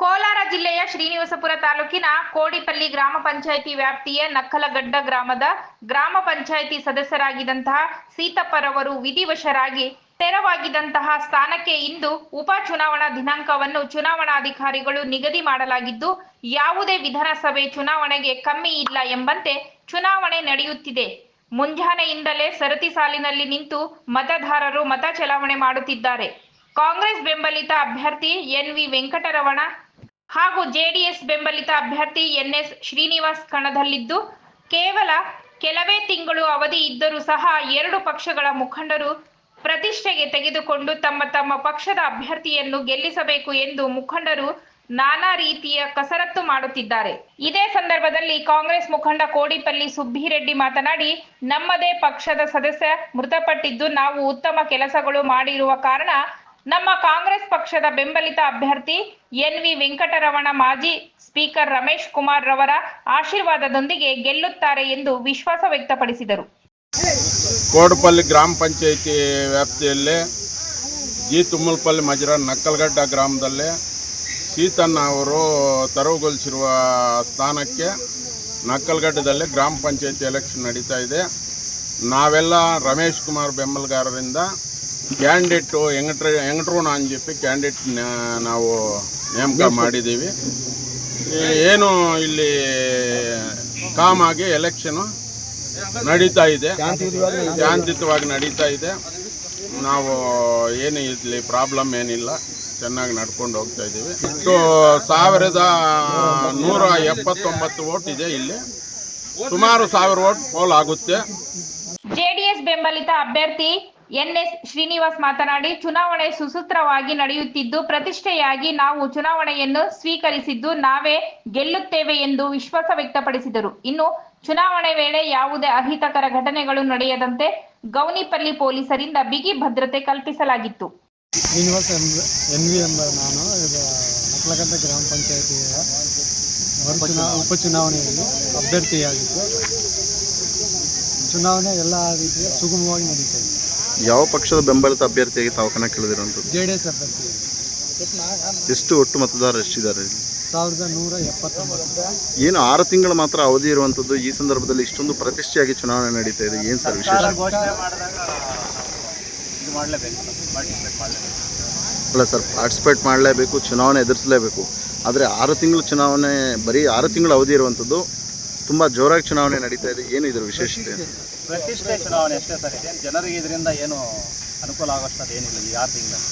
ಕೋಲಾರ ಜಿಲ್ಲೆಯ ಶ್ರೀನಿವಾಸಪುರ ತಾಲೂಕಿನ ಕೋಡಿಪಲ್ಲಿ ಗ್ರಾಮ ಪಂಚಾಯಿತಿ ವ್ಯಾಪ್ತಿಯ ನಕ್ಕಲಗಡ್ಡ ಗ್ರಾಮದ ಗ್ರಾಮ ಪಂಚಾಯಿತಿ ಸದಸ್ಯರಾಗಿದ್ದಂತಹ ಸೀತಪ್ಪರವರು ವಿಧಿವಶರಾಗಿ ತೆರವಾಗಿದ್ದಂತಹ ಸ್ಥಾನಕ್ಕೆ ಇಂದು ಉಪ ಚುನಾವಣಾ ದಿನಾಂಕವನ್ನು ಚುನಾವಣಾಧಿಕಾರಿಗಳು ನಿಗದಿ ಮಾಡಲಾಗಿದ್ದು, ಯಾವುದೇ ವಿಧಾನಸಭೆ ಚುನಾವಣೆಗೆ ಕಮ್ಮಿ ಇಲ್ಲ ಎಂಬಂತೆ ಚುನಾವಣೆ ನಡೆಯುತ್ತಿದೆ. ಮುಂಜಾನೆಯಿಂದಲೇ ಸರತಿ ಸಾಲಿನಲ್ಲಿ ನಿಂತು ಮತದಾರರು ಮತ ಚಲಾವಣೆ ಮಾಡುತ್ತಿದ್ದಾರೆ. ಕಾಂಗ್ರೆಸ್ ಬೆಂಬಲಿತ ಅಭ್ಯರ್ಥಿ ಎನ್ ವಿ ವೆಂಕಟರಮಣ ಹಾಗೂ ಜೆಡಿಎಸ್ ಬೆಂಬಲಿತ ಅಭ್ಯರ್ಥಿ ಎನ್ಎಸ್ ಶ್ರೀನಿವಾಸ್ ಕಣದಲ್ಲಿದ್ದು, ಕೇವಲ ಕೆಲವೇ ತಿಂಗಳು ಅವಧಿ ಇದ್ದರೂ ಸಹ ಎರಡು ಪಕ್ಷಗಳ ಮುಖಂಡರು ಪ್ರತಿಷ್ಠೆಗೆ ತೆಗೆದುಕೊಂಡು ತಮ್ಮ ತಮ್ಮ ಪಕ್ಷದ ಅಭ್ಯರ್ಥಿಯನ್ನು ಗೆಲ್ಲಿಸಬೇಕು ಎಂದು ಮುಖಂಡರು ನಾನಾ ರೀತಿಯ ಕಸರತ್ತು ಮಾಡುತ್ತಿದ್ದಾರೆ. ಇದೇ ಸಂದರ್ಭದಲ್ಲಿ ಕಾಂಗ್ರೆಸ್ ಮುಖಂಡ ಕೋಡಿಪಲ್ಲಿ ಸುಬ್ಬಿರೆಡ್ಡಿ ಮಾತನಾಡಿ, ನಮ್ಮದೇ ಪಕ್ಷದ ಸದಸ್ಯ ಮೃತಪಟ್ಟಿದ್ದು ನಾವು ಉತ್ತಮ ಕೆಲಸಗಳು ಮಾಡಿರುವ ಕಾರಣ ನಮ್ಮ ಕಾಂಗ್ರೆಸ್ ಪಕ್ಷದ ಬೆಂಬಲಿತ ಅಭ್ಯರ್ಥಿ ಎನ್ ವಿ ವೆಂಕಟರಮಣ ಮಾಜಿ ಸ್ಪೀಕರ್ ರಮೇಶ್ ಕುಮಾರ್ ರವರ ಆಶೀರ್ವಾದದೊಂದಿಗೆ ಗೆಲ್ಲುತ್ತಾರೆ ಎಂದು ವಿಶ್ವಾಸ ವ್ಯಕ್ತಪಡಿಸಿದರು. ಕೋಡಪಲ್ಲಿ ಗ್ರಾಮ ಪಂಚಾಯಿತಿ ವ್ಯಾಪ್ತಿಯಲ್ಲಿ ಜಿ ತುಮ್ಮಲಪಲ್ಲಿ ಮಜರ ನಕ್ಕಲ್ಗಡ್ಡ ಗ್ರಾಮದಲ್ಲಿ ಸೀತಣ್ಣ ಅವರು ತೆರವುಗೊಳಿಸಿರುವ ಸ್ಥಾನಕ್ಕೆ ನಕ್ಕಲ್ಗಡ್ಡದಲ್ಲಿ ಗ್ರಾಮ ಪಂಚಾಯಿತಿ ಎಲೆಕ್ಷನ್ ನಡೀತಾ ಇದೆ. ನಾವೆಲ್ಲ ರಮೇಶ್ ಕುಮಾರ್ ಬೆಂಬಲಗಾರರಿಂದ ಕ್ಯಾಂಡಿಡೇಟು ಹೆಂಗಟ್ರ ಹೆಂಗಟ್ರೋಣ ಚೆಪ್ಪಿ ಕ್ಯಾಂಡಿಡೇಟ್ ನಾವು ನೇಮಕ ಮಾಡಿದ್ದೀವಿ ಏನು ಇಲ್ಲಿ ಕಾಮಾಗಿ ಎಲೆಕ್ಷನು ನಡೀತಾ ಇದೆ. ಶಾಂತಿಯುತವಾಗಿ ನಡೀತಾ ಇದೆ. ನಾವು ಏನು ಇಲ್ಲಿ ಪ್ರಾಬ್ಲಮ್ ಏನಿಲ್ಲ. ಚೆನ್ನಾಗಿ ನಡ್ಕೊಂಡು ಹೋಗ್ತಾ ಇದ್ದೀವಿ. ಇಷ್ಟು ಸಾವಿರದ ನೂರ ಎಪ್ಪತ್ತೊಂಬತ್ತು ಓಟ್ ಇದೆ ಇಲ್ಲಿ. ಸುಮಾರು ಸಾವಿರ ವೋಟ್ ಪೋಲ್ ಆಗುತ್ತೆ. ಜೆಡಿಎಸ್ ಬೆಂಬಲಿತ ಅಭ್ಯರ್ಥಿ ಎನ್ಎಸ್ ಶ್ರೀನಿವಾಸ್ ಮಾತನಾಡಿ, ಚುನಾವಣೆ ಸುಸೂತ್ರವಾಗಿ ನಡೆಯುತ್ತಿದ್ದು, ಪ್ರತಿಷ್ಠೆಯಾಗಿ ನಾವು ಚುನಾವಣೆಯನ್ನು ಸ್ವೀಕರಿಸಿದ್ದು ನಾವೇ ಗೆಲ್ಲುತ್ತೇವೆ ಎಂದು ವಿಶ್ವಾಸ ವ್ಯಕ್ತಪಡಿಸಿದರು. ಇನ್ನು ಚುನಾವಣೆ ವೇಳೆ ಯಾವುದೇ ಅಹಿತಕರ ಘಟನೆಗಳು ನಡೆಯದಂತೆ ಗೌನಿಪಲ್ಲಿ ಪೊಲೀಸರಿಂದ ಬಿಗಿ ಭದ್ರತೆ ಕಲ್ಪಿಸಲಾಗಿತ್ತು. ಶ್ರೀನಿವಾಸ್ ಎನ್ವಿ ಎಂಬ ನಾನು ನಕ್ಲಗದ್ದ ಗ್ರಾಮ ಪಂಚಾಯತಿಯ ಉಪಚುನಾವಣೆಯಲ್ಲಿ ಅಭ್ಯರ್ಥಿಯಾಗಿದ್ದು, ಚುನಾವಣೆ ಎಲ್ಲ ರೀತಿಯ ಸುಗಮವಾಗಿ ನಡೀತಾ ಇದೆ. ಯಾವ ಪಕ್ಷದ ಬೆಂಬಲಿತ ಅಭ್ಯರ್ಥಿಯಾಗಿ ತಾವು ಕಣಕ್ಕಿಳಿದಿರುವಂಥದ್ದು ಜೆ ಡಿ ಎಸ್ ಅಭ್ಯರ್ಥಿ. ಎಷ್ಟು ಒಟ್ಟು ಮತದಾರರು ಎಷ್ಟಿದ್ದಾರೆ ಇಲ್ಲಿ? ಸಾವಿರದ ನೂರ ಎಪ್ಪತ್ತೊಂಬತ್ತು. ಏನು ಆರು ತಿಂಗಳು ಮಾತ್ರ ಅವಧಿ ಇರುವಂಥದ್ದು. ಈ ಸಂದರ್ಭದಲ್ಲಿ ಇಷ್ಟೊಂದು ಪ್ರತಿಷ್ಠೆಯಾಗಿ ಚುನಾವಣೆ ನಡೀತಾ ಇದೆ. ಏನು ಸರ್ ವಿಶೇಷ? ಅಲ್ಲ ಸರ್ ಪಾರ್ಟಿಸಿಪೇಟ್ ಮಾಡಲೇಬೇಕು ಚುನಾವಣೆ ಎದುರಿಸಲೇಬೇಕು. ಆದರೆ ಆರು ತಿಂಗಳು ಚುನಾವಣೆ ಬರೀ ಆರು ತಿಂಗಳು ಅವಧಿ ಇರುವಂಥದ್ದು. ತುಂಬ ಜೋರಾಗಿ ಚುನಾವಣೆ ನಡೀತಾ ಇದೆ. ಏನು ಇದರ ವಿಶೇಷತೆ? ಪ್ರತಿಷ್ಠೆ ಚುನಾವಣೆ ಅಷ್ಟೇ ಸರ್, ಇದೇನು ಜನರಿಗೆ ಇದರಿಂದ ಏನು ಅನುಕೂಲ ಆಗೋಷ್ಟು ಏನಿಲ್ಲ ಈ ಆರು ತಿಂಗಳು